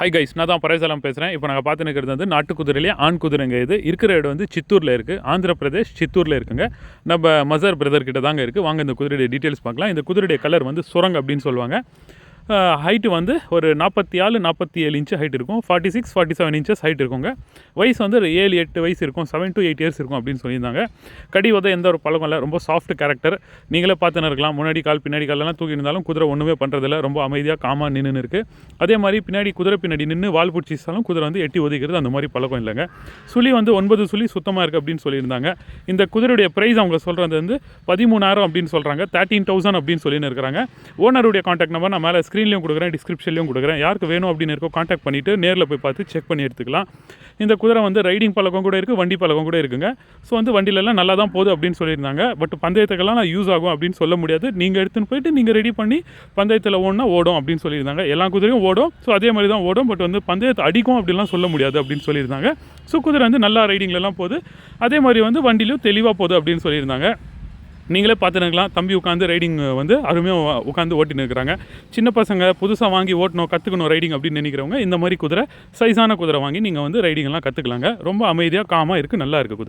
Hi guys நான் தான் பரேசலம் பேசுகிறேன் இப்போ நாங்கள் பார்த்துன்னு வந்து நாட்டு குதிரையிலே ஆண் குதிரைங்க இது. இருக்கிற இடம் வந்து சித்தூரில் இருக்குது ஆந்திர பிரதேஷ் சித்தூரில் இருக்குங்க. நம்ம மசர் பிரதர் கிட்ட தாங்க இருக்குது வாங்க இந்த குதிரையுடைய டீட்டெயில்ஸ் பார்க்கலாம். இந்த குதிரையுடைய கலர் வந்து சுரங்க அப்படின்னு சொல்லுவாங்க. ஹைட்டு வந்து ஒரு நாற்பத்தி ஆறு நாற்பத்தி ஏழு இன்ச்சு ஹைட் இருக்கும். Forty six forty seven inches height இருக்குங்க. வயசு வந்து ஒரு ஏழு எட்டு வயசு இருக்கும். செவன் டு எயிட் இயர்ஸ் இருக்கும் அப்படின்னு சொல்லியிருந்தாங்க. கடி உத எந்த ஒரு பழக்கம் இல்லை. ரொம்ப சாஃப்ட் கேரக்டர் நீங்களே பார்த்துன்னு இருக்கலாம். முன்னாடி கால் பின்னாடி காலெல்லாம் தூக்கி இருந்தாலும் குதிரை ஒன்றுமே பண்ணுறதில்ல ரொம்ப அமைதியாக காமாக நின்று இருக்குது அதே மாதிரி பின்னாடி குதிரை பின்னாடி நின்று வால் பிடிச்சிச்சாலும் குதிரை வந்து எட்டி ஒதுக்கிறது அந்த மாதிரி பழக்கம் இல்லைங்க. சுழி வந்து ஒன்பது சுழி சுத்தமாக இருக்குது அப்படின்னு சொல்லியிருந்தாங்க. இந்த குதிரையுடைய ப்ரைஸ் அவங்க சொல்கிறது வந்து பதிமூணாயிரம் அப்படின்னு சொல்கிறாங்க தேர்ட்டீன் தௌசண்ட் அப்படின்னு சொல்லின்னு இருக்கிறாங்க. ஓனருடைய காண்டாக்ட் நம்பர் நான் மேலே ஸ்க்ரீன்லேயும் கொடுக்குறேன் டிஸ்கிரிப்ஷன்லையும் கொடுக்குறேன். யாருக்கு வேணும் அப்படின்னு இருக்கோ காண்டாக்ட் பண்ணிவிட்டு நேரில் போய் பார்த்து செக் பண்ணி எடுத்துக்கலாம். இந்த குதிரை வந்து ரைடிங் பழக்கம் கூட இருக்குது வண்டி பழக்கம் கூட இருக்குங்க. ஸோ வந்து வண்டியிலலாம் நல்லா தான் போகுது அப்படின்னு சொல்லியிருந்தாங்க. பட் பந்தயத்துக்கெல்லாம் நான் யூஸ் ஆகும் அப்படின்னு சொல்ல முடியாது. நீங்கள் எடுத்துன்னு போயிட்டு நீங்கள் ரெடி பண்ணி பந்தயத்தில் ஓடினா ஓடும் அப்படின்னு சொல்லியிருந்தாங்க. எல்லா குதிரையும் ஓடும். ஸோ அதே மாதிரி தான் ஓடும். பட் வந்து பந்தயத்தை அடிக்கும் அப்படிலாம் சொல்ல முடியாது அப்படின்னு சொல்லியிருந்தாங்க. ஸோ குதிரை வந்து நல்லா ரைடிங்லலாம் போகுது. அதே மாதிரி வந்து வண்டிலையும் தெளிவாக போகுது அப்படின்னு சொல்லியிருந்தாங்க. நீங்களே பார்த்துருக்கலாம் தம்பி உட்காந்து ரைடிங் வந்து அருமையாக உட்காந்து ஓட்டின்னு இருக்கிறாங்க. சின்ன பசங்க புதுசாக வாங்கி ஓட்டணும் கற்றுக்கணும் ரைடிங் அப்படின்னு நினைக்கிறவங்க இந்த மாதிரி குதிரை சைஸான குதிரை வாங்கி நீங்கள் வந்து ரைடிங்லாம் கற்றுக்கலாங்க ரொம்ப அமைதியாக காமாக இருக்குது நல்லா இருக்குது குதிரை.